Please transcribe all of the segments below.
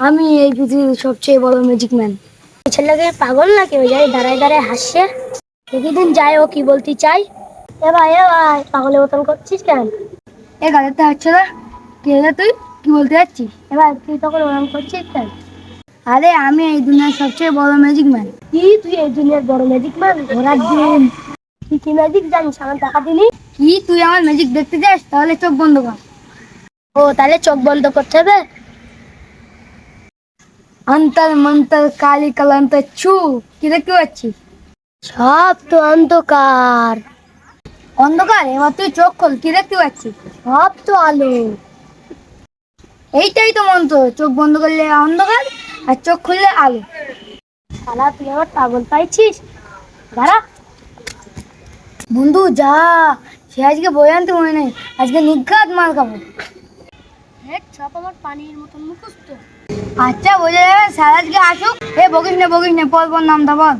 আমি এই পৃথিবীর সবচেয়ে বড় ম্যাজিক ম্যান ছেলেকে পাগল না কেউ যাই দাঁড়ায় দাঁড়ায় হাসছে। প্রতিদিন যায় ও কি বলতে চাই এ ভাই এ ভাই পাগলের মতন করছিস কেন? এ গাড়িতে হচ্ছে না? কে তুই? কি বলতে যাচ্ছিস? এবার তুই তখন ওরম করছিস কেন? আরে আমি এই দুনিয়ার সবচেয়ে বড় ম্যাজিক ম্যান কি? তুই এই দুনিয়ার বড় ম্যাজিক ম্যান ঘোরার দিন। তুই কি ম্যাজিক জানিস? আমার টাকা দিলি? কি? তুই আমার ম্যাজিক দেখতে যাস? তাহলে চোখ বন্ধ কর। ও তাহলে চোখ বন্ধ করতে হবে? অন্তর মন্তর কালি কলন্ত ছু কি দেখতে পাচ্ছিস? সব তো অন্ধকার। অন্ধকার? এবার তুই চোখ খোল কি দেখতে পাচ্ছিস? সব তো আলো। এইটাই তো মন্ত্র চোখ বন্ধ করলে অন্ধকার আর চোখ খুললে আলো। শালা তুই আবার পাগল পাইছিস? দাঁড়া। বন্ধু যা সে আজকে বই আনতে মনে নেই আজকে নিঘাত মাল খাব। সব আমার পানির মতন মুখস্থ। আচ্ছা বোঝা যাবে স্যার আজকে আসুক। এ বকিস না বকিস না পর পর নামটা বল।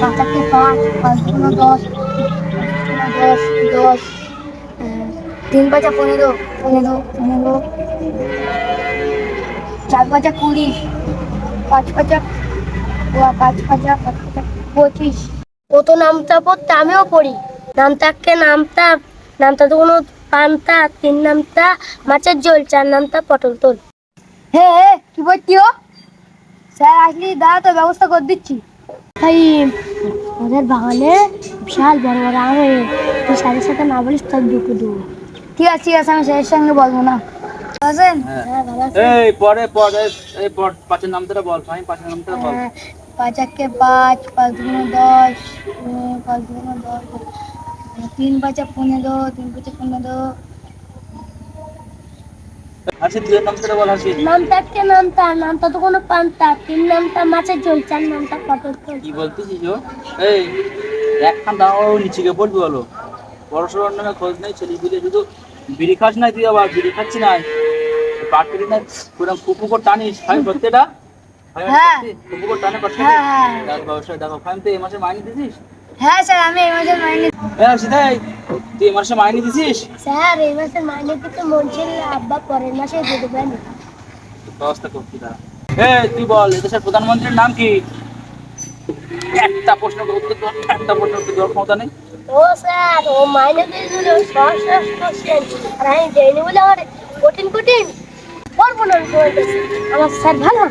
পাঁচাকে পাঁচ পাঁচ দুনো দশ দশ দশ তিন পাঁচা পনেরো পনেরো পনেরো চার পাঁচা কুড়ি পাঁচ পাঁচা পাঁচ পাঁচা পাঁচ পাঁচা পঁচিশ। ও তো নামটা পড়তে আমিও পড়ি। নামটাকে নামটা নামটা তো কোনো পান্তা তিন নামটা মাছের ঝোল চার নামটা পটল তোল। হে হে, কি বলছি ও? স্যার আসলি দাঁড়া তো ব্যবস্থা করে দিচ্ছি। ভাই ওদের বাগানে বিশাল বড় বড় আম হয়ে তুই স্যারের সাথে না বলিস তোর দুটো দেবো ঠিক আছে ঠিক আছে আমি স্যারের সঙ্গে বলব না। হ্যাঁ। এই পরে পরে এই পাঁচের নামটা বল আমি পাঁচের নামটা বল। হ্যাঁ, পাঁচ একে পাঁচ পাঁচ দুগুণ দশ পাঁচ দুগুণ দশ তিন পাঁচা পনেরো তিন পাঁচা পনেরো। আচ্ছা দুয়ের নামটা বল হাসি। নামটা কে নামটা? নামটা তো কোনো পান্তা। তিন নামটা মাছের ঝোল চার নামটা পটল তোল কি বলতেছিস ও? এই একখান দাঁড়াও নিচে গিয়ে পড়বি বলো। পড়াশোনার নামে খোঁজ নেই ছেলে পিলে শুধু বিড়ি খাস নাই তুই আবার বিড়ি খাচ্ছি নাই। পাটকেরি না পুরো কুকুর টানিস প্রত্যেকটা হ্যাঁ। টানে হ্যাঁ হ্যাঁ। দেখো ফাইন এই মাসে মাইনে দিছিস? হ্যাঁ স্যার আমি এই মাসের মাইনে হ্যাঁ সিধাই তুই এই মাসে মাইনে দিছিস স্যার এই মাসের মাইনে দিতে মন ছিল আব্বা পরের মাসে দিয়ে দেবেন। ব্যবস্থা করছি দাঁড়া এই তুই বল এদেশের প্রধানমন্ত্রীর নাম কি? একটা প্রশ্ন উত্তর দেওয়ার একটা প্রশ্ন উত্তর দেওয়ার ক্ষমতা নেই। ও স্যার ও মাইনে সহজ সহজ কোশ্চেন আর আমি দেয়নি বলে আমার কঠিন কঠিন। আমি আমার স্যার ভালো।